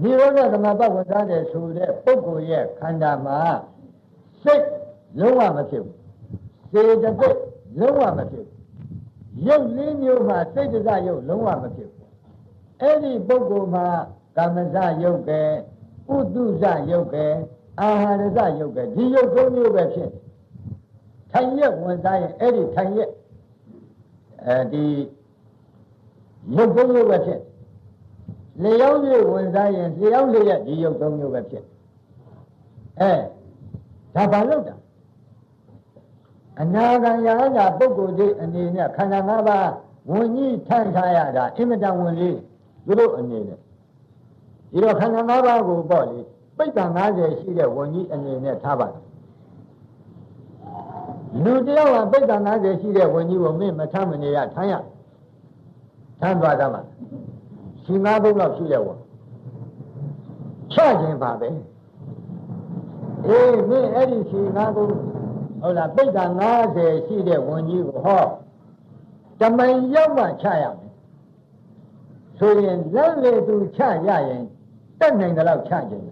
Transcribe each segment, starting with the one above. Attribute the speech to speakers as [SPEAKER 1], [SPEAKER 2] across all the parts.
[SPEAKER 1] နိရောဓသမပဝင်စားတယ်ဆိုတဲ့ပုဂ္ဂိုလ်ရဲ့ခန္ဓာမှာစိတ်လုံးဝမဖြစ်ဘူးစေတသိက်လုံးဝမဖြစ်ဘူးရုပ်လေးမျိုးမှာစိတ်တစရုပ်လုံးဝမဖြစ်ဘူးအဲ့ဒီပုဂ္ဂိုလ်မှာကာမစရုပ်ကဲဥတုစရုပ်ကဲအာဟာရစရုပ်ကဲဒီရုပ်သုံးမျိုးပဲဖြစ်ထိုင်ရက်ဝင်စားရင်အဲ့ဒီထိုင်ရက်အဲဒီရုပ်သုံးမျိုးပဲဖြစ် လျောင်း၍ဝင်စားရင်လျောင်းလျက်ဒီရုပ်သုံးမျိုးပဲဖြစ်အဲဒါဘာလို့တာအနာဂံရာဇာပုဂ္ဂိုလ်တွေအနေနဲ့ခန္ဓာ၅ပါးဝင်ကြီးထန့်ထားရတာအင်မတန်ဝင်လေးသူတို့အနေနဲ့ဒီတော့ခန္ဓာ၅ပါးကိုပေါ့လေပိဋက50ရှိတဲ့ဝင်ကြီးအနေနဲ့ထားပါတယ်လူတယောက်ကပိဋက50ရှိတဲ့ဝင်ကြီးကိုမင်းမထမ်းမနေရထမ်းရထမ်းသွားသမှာ ရှင်၅ဘုံလောက်ရှိတဲ့ဝင်ချခြင်းပါပဲအေးမင်းအဲ့ဒီရှင်၅ဘုံဟုတ်လားပိဋက50ရှိတဲ့ဝင်ကြီးကိုဟောတမန်ရောက်မှချရမယ်ဆိုရင်လက်လေသူချရရင်တက်နိုင်တယ်လို့ချခြင်း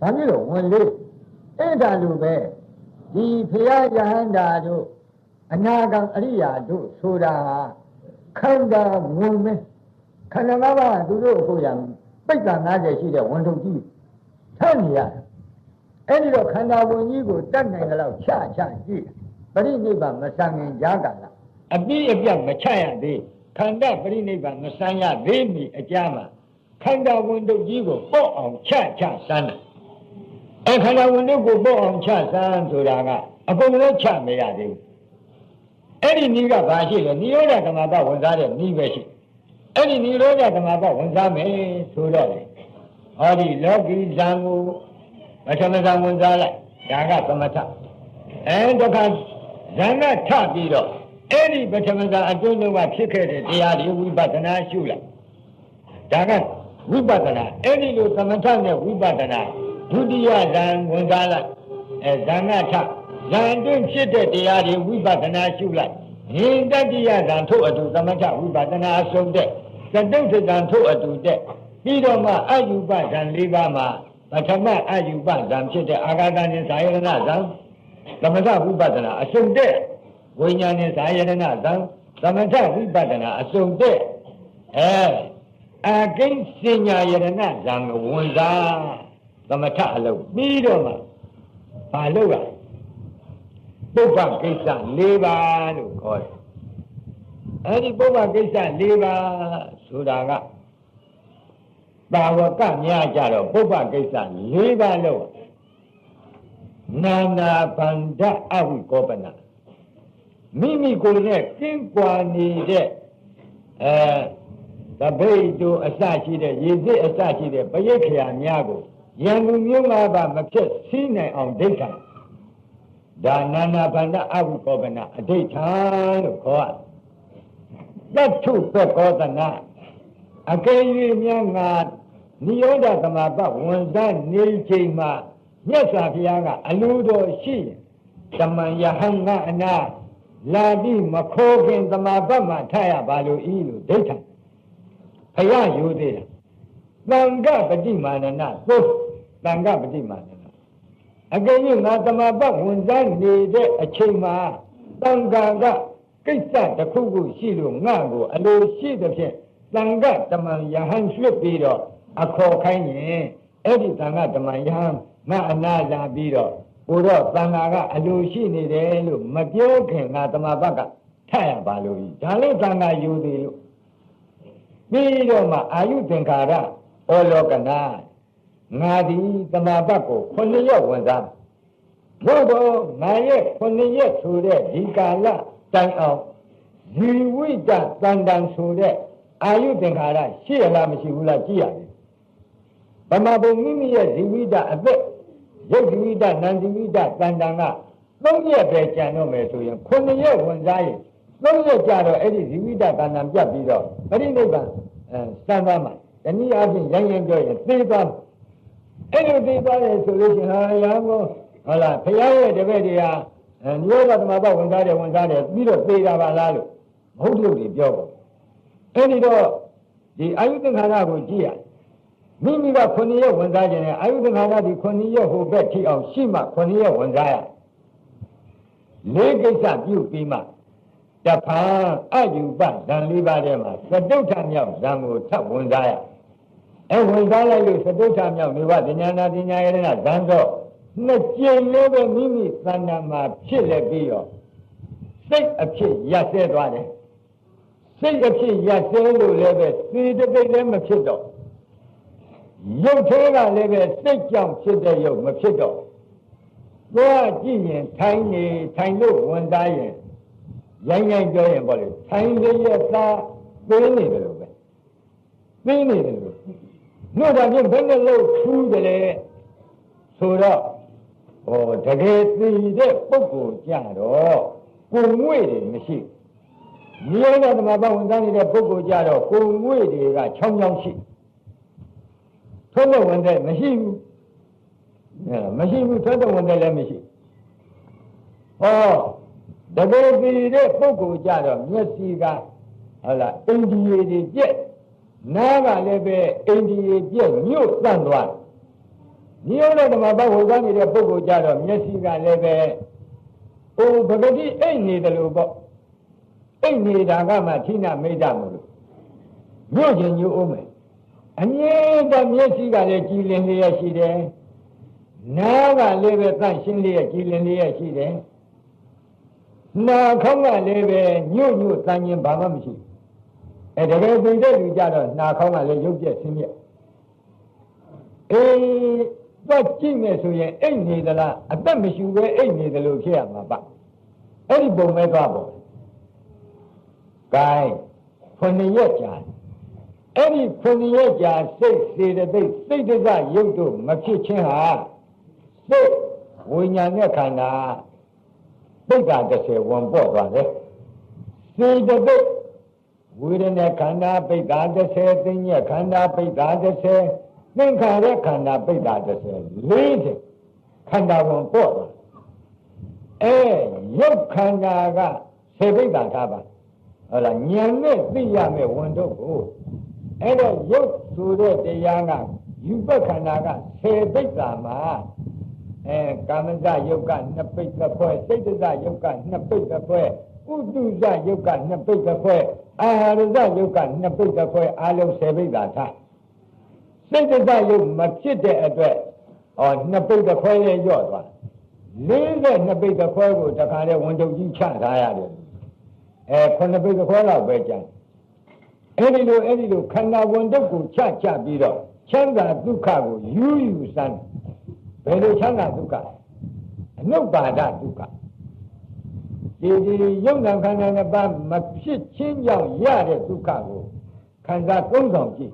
[SPEAKER 1] ဘာဖြစ်လို့ဝင်လေးအဲ့ဒါလိုပဲဒီဖရာယဟန္တာတို့အနာဂံအရိယာတို့ဆိုတာဟာခန္ဓာဝင်မယ် ခန္ဓာ၅ပါးသူတို့အခုရံပိဋက50ရှိတဲ့ဝန်ထုပ်ကြီးထမ်းနေရတယ်အဲ့ဒီတော့ခန္ဓာဝင်ကြီးကိုတတ်နိုင်တယ်လို့ချချကြည့်ပရိနိဗ္ဗာန်မဆံငင်ကြားကလာအပြည့်အပြတ်မချရသေးခန္ဓာပရိနိဗ္ဗာန်မဆံရသေးမီအကြမှာခန္ဓာဝင်တို့ကြီးကိုပေါ့အောင်ချချစမ်းတယ်အဲခန္ဓာဝင်တို့ကိုပေါ့အောင်ချစမ်းဆိုတာကအကုန်လုံးချမရသေးဘူးအဲ့ဒီနီးကဘာရှိလဲနိရောဓကမ္မပဝင်စားတဲ့နီးပဲရှိ အဲ့ဒီနိရောဓကမ္မပဝင်စားမယ်ဆိုတော့လေဟောဒီလောကီဇံကိုပထမဇံဝင်စားလိုက်ဒါကသမထအဲတခါဇံကထပြီးတော့အဲ့ဒီပထမဇံအတွင်းလုံးကဖြစ်ခဲ့တဲ့တရားတွေဝိပဿနာရှုလိုက်ဒါကဝိပဿနာအဲ့ဒီလိုသမထနဲ့ဝိပဿနာဒုတိယဇံဝင်စားလိုက်အဲဇံကထဇံတွင်ဖြစ်တဲ့တရားတွေဝိပဿနာရှုလိုက် ဟင်တတိယဇံထို့အတူသမထဝိပဿနာအဆုံးတဲ့သတုဋ္ဌဇံထို့အတူတဲ့ပြီးတော့မှအယူပဇံ၄ပါးမှာပထမအယူပဇံဖြစ်တဲ့အာဂါတဉ္ဇာယရဏဇံသမထဝိပဿနာအဆုံးတဲ့ဝိညာဉ်နဲ့ဇာယရဏဇံသမထဝိပဿနာအဆုံးတဲ့အဲအကိဉ္စညာယရဏဇံကိုဝန်စားသမထအလုံးပြီးတော့မှဘာလို့လဲ ပုပ္ပကိစ္စ၄ပါးလို့ခေါ်တယ်အဲ့ဒီပုပ္ပကိစ္စ၄ပါးဆိုတာကဘာဝကများကြတော့ပုပ္ပကိစ္စ၄ပါးလို့နာနာဗန္ဒအဝိကောပနာမိမိကိုယ်နဲ့ကင်းကွာနေတဲ့အဲတပိတ်တို့အစရှိတဲ့ရည်စစ်အစရှိတဲ့ပရိတ်ခရာများကိုယံလူမျိုးငါးပါးမဖြစ်စီးနိုင်အောင်ဒိဋ္ဌာ ဒါနာနာဗန္ဒအဝိကောပနာအဋိဋ္ဌာလို့ခေါ်ရတယ်တထုပက္ခောတနာအကယ်၍များငါနိရောဓသမပဝန်စားနေချိန်မှာမြတ်စွာဘုရားကအလိုတော်ရှိရင်တမန်ယဟန်ကအနာလာပြီးမခိုးခင်သမပမှာထရပါလို့ဤလို့ဒိဋ္ဌာဘုရားယူသေးတယ်တန်ခပฏิမာနနာသုတန်ခပฏิမာနနာ အကယ်၍ငါသမပဝန်စားနေတဲ့အချိန်မှာတန်ခါကကိစ္စတစ်ခုခုရှိလို့ငါ့ကိုအလိုရှိသဖြင့်တန်ခတမန်ယဟန်ရွှတ်ပြီးတော့အခေါ်ခိုင်းရင်အဲ့ဒီတန်ခတမန်ယဟန်ငါအနာလာပြီးတော့ဘုရောတန်ခါကအလိုရှိနေတယ်လို့မပြောခင်ငါတမဘကထရပါလို့ဤဒါလို့တန်ခါယူသေးလို့ပြီးတော့မှအာယုသင်္ခါရဩလောကနာ ငါဒီတမဘတ်ကိုခုနှစ်ရက်ဝင်စားဘုရားငါရဲ့ခုနှစ်ရက်ဆိုတဲ့ဒီကာလတိုင်အောင်ဇီဝိတတန်တန်ဆိုတဲ့အာယုသင်္ခါရရှိရလားမရှိဘူးလားကြည့်ရတယ်ဗမာဘုံမိမိရဲ့ဇီဝိတအသက်ရုပ်ဇီဝိတနံဇီဝိတတန်တန်ကသုံးရက်ပဲကြံတော့မယ်ဆိုရင်ခုနှစ်ရက်ဝင်စားရင်သုံးရက်ကြတော့အဲ့ဒီဇီဝိတတန်တန်ပြတ်ပြီးတော့ပရိနိဗ္ဗာန်အဲစံသွားမှာတနည်းအားဖြင့်ရိုင်းရိုင်းပြောရင်သိသွား အဲ့လိုသိသွားတယ်ဆိုလို့ရှိရင်ဟာရဟန်းကိုဟုတ်လားဘုရားရဲ့တပည့်တွေဟာညောဘသမဘဝင်စားတယ်ဝင်စားတယ်ပြီးတော့သိတာပါလားလို့မဟုတ်လို့တွေပြောပေါ့အဲ့ဒီတော့ဒီအာယုသင်္ခါရကိုကြည့်ရမိမိကခုနှစ်ရက်ဝင်စားခြင်းနဲ့အာယုဒနာကဒီခုနှစ်ရက်ဟိုဘက်ထိအောင်ရှိမှခုနှစ်ရက်ဝင်စားရလေးကိစ္စပြုပြီးမှတဖန်အယူပဇံလေးပါးထဲမှာသတုထမြောက်ဇံကိုထပ်ဝင်စားရ အဲဝင်စားလိုက်လို့သတုထမြောက်နေဝဉာဏပညာရဏဇံတော့နှစ်ကြိမ်လေးပဲမိမိသဏ္ဍာန်မှာဖြစ်လက်ပြီးတော့စိတ်အဖြစ်ရက်ဆဲသွားတယ်စိတ်အဖြစ်ရက်ဆဲလို့လည်းပဲသေတသိက်လည်းမဖြစ်တော့ရုပ်သေးကလည်းပဲစိတ်ကြောင့်ဖြစ်တဲ့ရုပ်မဖြစ်တော့သွားကြည့်ရင်ထိုင်နေထိုင်လို့ဝန်သားရင်ရိုင်းရိုင်းပြောရင်ပေါ့လေထိုင်ရရဲ့သားသိနေတယ်လို့ပဲသိနေတယ်လို့ နှုတ်တာဖြင့်ဘယ်နဲ့လို့ထူးတယ်လေဆိုတော့ဟောတကယ်သိတဲ့ပုဂ္ဂိုလ်ကြတော့ကိုငွေတွေမရှိမြေရတဲ့ဓမ္မပဝန်သားနေတဲ့ပုဂ္ဂိုလ်ကြတော့ကိုငွေတွေကချောင်းချောင်းရှိထွန်းတဲ့ဝင်တဲ့မရှိဘူးမရှိဘူးထွန်းတဲ့ဝင်တဲ့လည်းမရှိဟောတကယ်ဒီတဲ့ပုဂ္ဂိုလ်ကြတော့မျက်စိကဟုတ်လားအင်ဒီရီတွေပြက် နားကလည်းပဲအင်ဒီရီပြက်ညှို့တန့်သွားဒီရုံနဲ့ဓမ္မဘဝဟောနေတဲ့ပုဂ္ဂိုလ်ကြတော့မျက်စိကလည်းပဲဟိုပဂတိအိတ်နေတယ်လို့ပေါ့အိတ်နေတာကမှဌိနမိတ်တမလို့ညှို့ခြင်းညှို့အောင်မယ်အမြဲတမ်းမျက်စိကလည်းကြည်လင်လျက်ရှိတယ်နားကလည်းပဲတန့်ရှင်းလျက်ကြည်လင်လျက်ရှိတယ်နာခေါင်းကလည်းပဲညှို့ညှို့တန်ရင်ဘာမှမရှိ အဲတကယ်သိတဲ့လူကြတော့နာခေါင်းကလည်းရုပ်ပြက်ဆင်းပြက်အေးတော့ကြည့်မယ်ဆိုရင်အိတ်နေသလားအသက်မရှိပဲအိတ်နေတယ်လို့ဖြစ်ရမှာပါအဲ့ဒီပုံမဲ့သွားပေါ့ဂိုင်းခုနှစ်ရက်ကြာအဲ့ဒီခုနှစ်ရက်ကြာစိတ်စေတသိက်စိတ်တစရုပ်တို့မဖြစ်ခြင်းဟာစိတ်ဝိညာဉ်နဲ့ခန္ဓာပိဋက30ဝန်ပေါ့သွားတယ်စေတသိက် ဝေဒနာခန္ဓာပိဋက30သိဉ္ဇခန္ဓာပိဋက30သင်္ခါရခန္ဓာပိဋက30လေးတယ်ခန္ဓာဝန်ပေါ့သွားအဲရုပ်ခန္ဓာကဆေပိဋကထားပါဟုတ်လားဉာဏ်နဲ့သိရမယ်ဝန်တို့ကိုအဲ့တော့ရုပ်ဆိုတဲ့တရားကယူပခန္ဓာကဆေပိဋကမှာအဲကာမဇယုတ်ကနှစ်ပိတ်တစ်ဖွဲ့စိတ်တဇယုတ်ကနှစ်ပိတ်တစ်ဖွဲ့ ဥတုဇယုတ်ကနှစ်ပိတ်တစ်ဖွဲ့အာဟာရဇယုတ်ကနှစ်ပိတ်တစ်ဖွဲ့အာလုံး10ပိတ်သာထားစိတ်တဇယုတ်မဖြစ်တဲ့အတွက်ဟောနှစ်ပိတ်တစ်ဖွဲ့ရဲ့ညော့သွား40နှစ်ပိတ်တစ်ဖွဲ့ကိုတခါလေဝန်တုပ်ကြီးချထားရတယ်အဲခုနှစ်ပိတ်တစ်ဖွဲ့လောက်ပဲကျန်အဲ့ဒီလိုအဲ့ဒီလိုခန္ဓာဝန်တုပ်ကိုချချပြီးတော့ချမ်းသာဒုက္ခကိုယူယူစမ်းဘယ်လိုချမ်းသာဒုက္ခအနုပါဒဒုက္ခ ဒီဒီယုံနာခန္ဓာနှစ်ပါးမဖြစ်ချင်းကြောင့်ရတဲ့ဒုက္ခကိုခံစားသုံးဆောင်ကြည့်